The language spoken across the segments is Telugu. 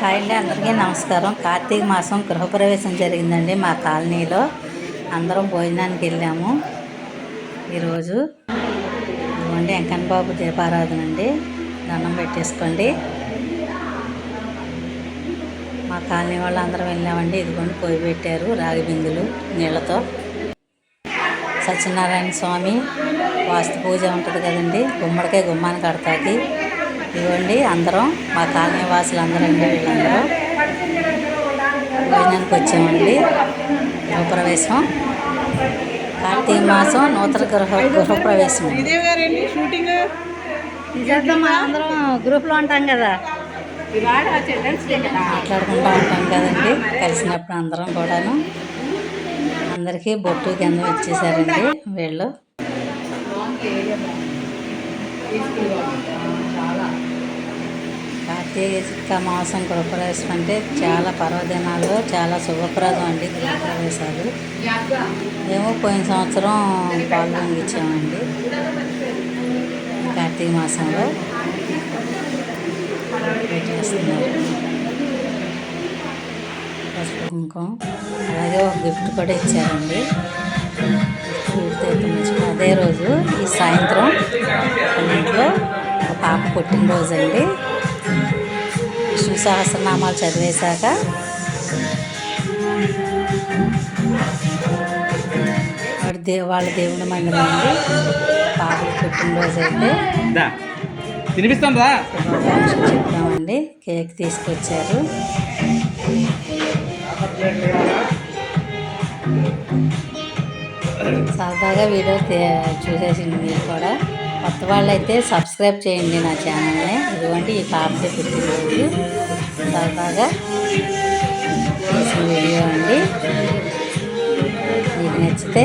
హాయ్ అండి. అందరికీ నమస్కారం. కార్తీక మాసం గృహప్రవేశం జరిగిందండి మా కాలనీలో. అందరం భోజనానికి వెళ్ళాము. ఈరోజు ఇదిగోండి వెంకన్న బాబు దీపారాధన అండి. దండం పెట్టేసుకోండి. మా కాలనీ వాళ్ళు అందరం వెళ్ళామండి. ఇదిగోండి పోయి పెట్టారు రాగి బిందులు నీళ్ళతో. సత్యనారాయణ స్వామి వాస్తు పూజ ఉంటుంది కదండి. గుమ్మడికాయ గుమ్మాన్ని కడతాకి. ఇవ్వండి అందరం మా కాలనీ వాసులు అందరూ అండి వీళ్ళందరూ భోజనానికి వచ్చామండి. గృహప్రవేశం. కార్తీక మాసం నూతన గృహ గృహప్రవేశం. అందరం గ్రూప్లో ఉంటాం కదా. కదా. మాట్లాడుకుంటూ ఉంటాం కదండి. కలిసినప్పుడు అందరం కూడాను. అందరికీ బొట్టు గంధం ఇచ్చేసారండి వీళ్ళు. కార్తీక మాసం గృహప్రవేశం అంటే చాలా పర్వదినాల్లో చాలా శుభప్రదం అండి గృహప్రవేశాలు. మేము పోయిన సంవత్సరం పాల్గొని ఇచ్చామండి కార్తీక మాసంలో చేస్తున్నారు. పసుపు కుంకుమ అలాగే ఒక గిఫ్ట్ కూడా ఇచ్చారండి. అదే రోజు ఈ సాయంత్రం ఇంట్లో ఒక పాప పుట్టినరోజు అండి. విష్ణు సహస్రనామాలు చదివేశాక వాడి దే వాళ్ళ దేవుడి మందిరం అండి పాప పుట్టినరోజు అయితే చెప్తామండి కేక్ తీసుకొచ్చారు. సరదాగా వీడియో చూసేసింది మీరు కూడా. కొత్త వాళ్ళు అయితే సబ్స్క్రైబ్ చేయండి నా ఛానల్ని. ఇదిగోండి ఈ పాపకి పుట్టినరోజు. సరదాగా తీసిన వీడియో అండి. మీకు నచ్చితే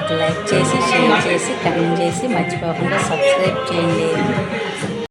ఒక లైక్ చేసి షేర్ చేసి కమెంట్ చేసి మర్చిపోకుండా సబ్స్క్రైబ్ చేయండి.